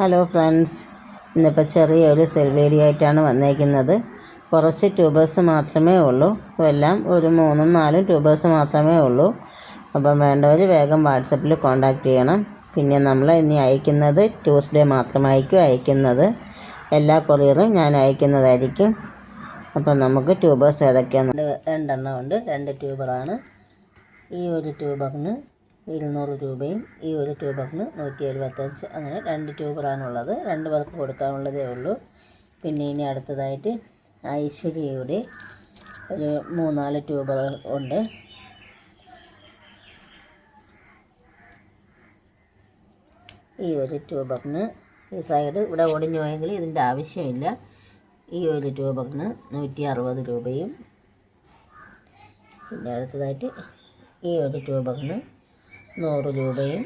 Hello friends ഇന്നിപ്പോൾ ചെറിയൊരു cell video ആയിട്ടാണ് വന്നേക്കുന്നത്. കുറച്ച് ട്യൂബേഴ്സ് മാത്രമേ ഉള്ളൂ. എല്ലാം ഒരു മൂന്നും നാലും ട്യൂബേഴ്സ് മാത്രമേ ഉള്ളൂ. അപ്പം വേണ്ടവർ വേഗം വാട്സപ്പിൽ കോൺടാക്റ്റ് ചെയ്യണം. പിന്നെ നമ്മൾ ഇനി അയക്കുന്നത് ട്യൂസ്ഡേ മാത്രമായിരിക്കും അയക്കുന്നത്. എല്ലാ കൊറിയറും ഞാൻ അയക്കുന്നതായിരിക്കും. അപ്പം നമുക്ക് ട്യൂബേഴ്സ് ഏതൊക്കെയാണ് രണ്ടെണ്ണം ഉണ്ട്. രണ്ട് ട്യൂബറാണ്. ഈ ഒരു ട്യൂബറിന് ഇരുന്നൂറ് രൂപയും ഈ ഒരു ട്യൂബറിന് നൂറ്റി എഴുപത്തഞ്ച് അങ്ങനെ രണ്ട് ട്യൂബറാണുള്ളത്. രണ്ട് പേർക്ക് കൊടുക്കാനുള്ളതേ ഉള്ളൂ. പിന്നെ ഇനി അടുത്തതായിട്ട് ഐശ്വര്യയുടെ ഒരു മൂന്നാൽ ട്യൂബർ ഉണ്ട്. ഈ ഒരു ട്യൂബറിന് ഈ സൈഡ് ഇവിടെ ഒടിഞ്ഞു പോയെങ്കിൽ ഇതിന്റെ ആവശ്യമില്ല. ഈ ഒരു ട്യൂബറിന് നൂറ്റി അറുപത് രൂപയും. പിന്നെ അടുത്തതായിട്ട് ഈ ഒരു ട്യൂബറിന് നൂറ് രൂപയും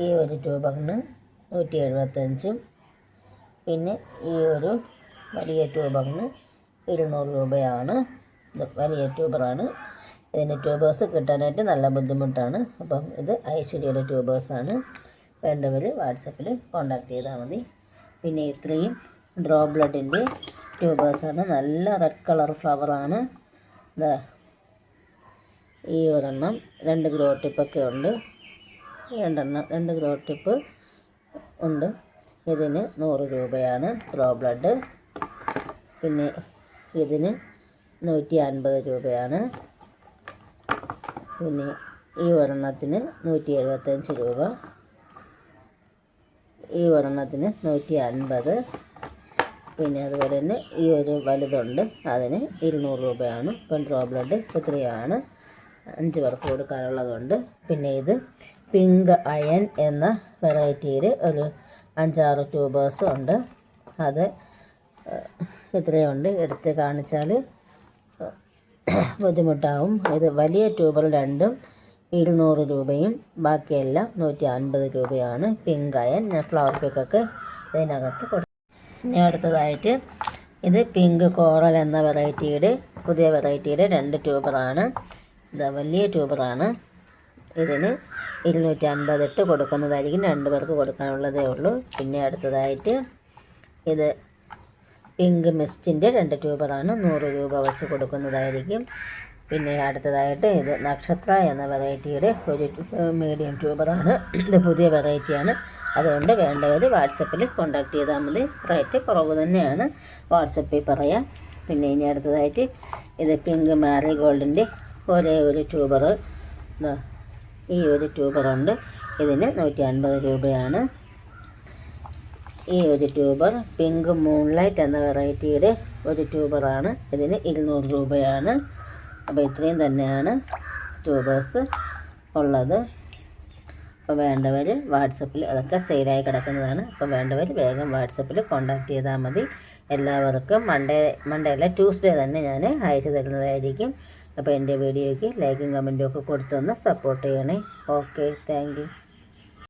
ഈ ഒരു ട്യൂബറിന് നൂറ്റി എഴുപത്തഞ്ചും പിന്നെ ഈ ഒരു വലിയ ട്യൂബറിന് ഇരുന്നൂറ് രൂപയാണ്. വലിയ ട്യൂബറാണ്. ഇതിന്റെ ട്യൂബേഴ്സ് കിട്ടാനായിട്ട് നല്ല ബുദ്ധിമുട്ടാണ്. അപ്പം ഇത് ഐശ്വര്യയുടെ ട്യൂബേഴ്സാണ്. വേണ്ടവർ വാട്സപ്പിൽ കോണ്ടാക്ട് ചെയ്താൽ മതി. പിന്നെ ഇത്രയും ഡ്രോ ബ്ലഡിന്റെ ട്യൂബേഴ്സാണ്. നല്ല റെഡ് കളർ ഫ്ലവറാണ്. ഈ ഒരെണ്ണം രണ്ട് ഗ്രോ ടിപ്പൊക്കെ ഉണ്ട്. രണ്ടെണ്ണം രണ്ട് ഗ്രോ ടിപ്പ് ഉണ്ട്. ഇതിന് നൂറ് രൂപയാണ് ഗ്രോ ബ്ലഡ്. പിന്നെ ഇതിന് നൂറ്റി അൻപത് രൂപയാണ്. പിന്നെ ഈ ഒരെണ്ണത്തിന് നൂറ്റി എഴുപത്തഞ്ച് രൂപ. ഈ ഒരെണ്ണത്തിന് നൂറ്റി അൻപത്. പിന്നെ അതുപോലെ തന്നെ ഈ ഒരു വലുതുണ്ട്. അതിന് ഇരുന്നൂറ് രൂപയാണ്. ഡ്രോ ബ്ലഡ് ഇത്രയാണ്. അഞ്ച് പേർക്ക് കൊടുക്കാനുള്ളതുണ്ട്. പിന്നെ ഇത് പിങ്ക് അയൺ എന്ന വെറൈറ്റിയിൽ ഒരു അഞ്ചാറ് ട്യൂബേഴ്സ് ഉണ്ട്. അത് ഇത്രയുണ്ട്. എടുത്ത് കാണിച്ചാൽ ബുദ്ധിമുട്ടാവും. ഇത് വലിയ ട്യൂബർ രണ്ടും ഇരുന്നൂറ് രൂപയും ബാക്കിയെല്ലാം നൂറ്റി അൻപത് രൂപയാണ്. പിങ്ക് അയൺ ഫ്ലവർ പിക്കൊക്കെ ഇതിനകത്ത് കൊടുക്കും ഇനി അടുത്തതായിട്ട് ഇത് പിങ്ക് കോറൽ എന്ന വെറൈറ്റിയുടെ പുതിയ വെറൈറ്റിയുടെ രണ്ട് ട്യൂബറാണ്. ഇത് വലിയ ട്യൂബറാണ്. ഇതിന് ഇരുന്നൂറ്റി അൻപതിട്ട് കൊടുക്കുന്നതായിരിക്കും. രണ്ട് പേർക്ക് കൊടുക്കാനുള്ളതേ ഉള്ളൂ. പിന്നെ അടുത്തതായിട്ട് ഇത് പിങ്ക് മിസ്റ്റിന്റെ രണ്ട് ട്യൂബറാണ്. നൂറ് രൂപ വെച്ച് കൊടുക്കുന്നതായിരിക്കും. പിന്നെ അടുത്തതായിട്ട് ഇത് നക്ഷത്ര എന്ന വെറൈറ്റിയുടെ ഒരു മീഡിയം ട്യൂബറാണ്. ഇത് പുതിയ വെറൈറ്റിയാണ്. അതുകൊണ്ട് വേണ്ടവർ വാട്സപ്പിൽ കോണ്ടാക്ട് ചെയ്താൽ മതി. റേറ്റ് കുറവ് തന്നെയാണ്. വാട്സപ്പിൽ പറയാം. പിന്നെ ഇനി അടുത്തതായിട്ട് ഇത് പിങ്ക് മാറി ഗോൾഡിന്റെ ഒരേ ഒരു ട്യൂബർ. ഈ ഒരു ട്യൂബറുണ്ട് ഇതിന് നൂറ്റി അൻപത് രൂപയാണ്. ഈ ഒരു ട്യൂബർ പിങ്ക് മൂൺലൈറ്റ് എന്ന വെറൈറ്റിയുടെ ഒരു ട്യൂബറാണ്. ഇതിന് ഇരുന്നൂറ് രൂപയാണ്. അപ്പോൾ ഇത്രയും തന്നെയാണ് ട്യൂബേഴ്സ് ഉള്ളത്. അപ്പോൾ വേണ്ടവർ വാട്സപ്പിൽ അതൊക്കെ സെയിലായി കിടക്കുന്നതാണ്. അപ്പോൾ വേണ്ടവർ വേഗം വാട്സപ്പിൽ കോൺടാക്റ്റ് ചെയ്താൽ മതി. എല്ലാവർക്കും മൺഡേ മൺഡേ അല്ല ട്യൂസ്ഡേ തന്നെ ഞാൻ അയച്ചു തരുന്നതായിരിക്കും. അപ്പോൾ എന്റെ വീഡിയോയ്ക്ക് ലൈക്കും കമന്റും ഒക്കെ കൊടുത്തൊന്ന് സപ്പോർട്ട് ചെയ്യണേ. Okay thank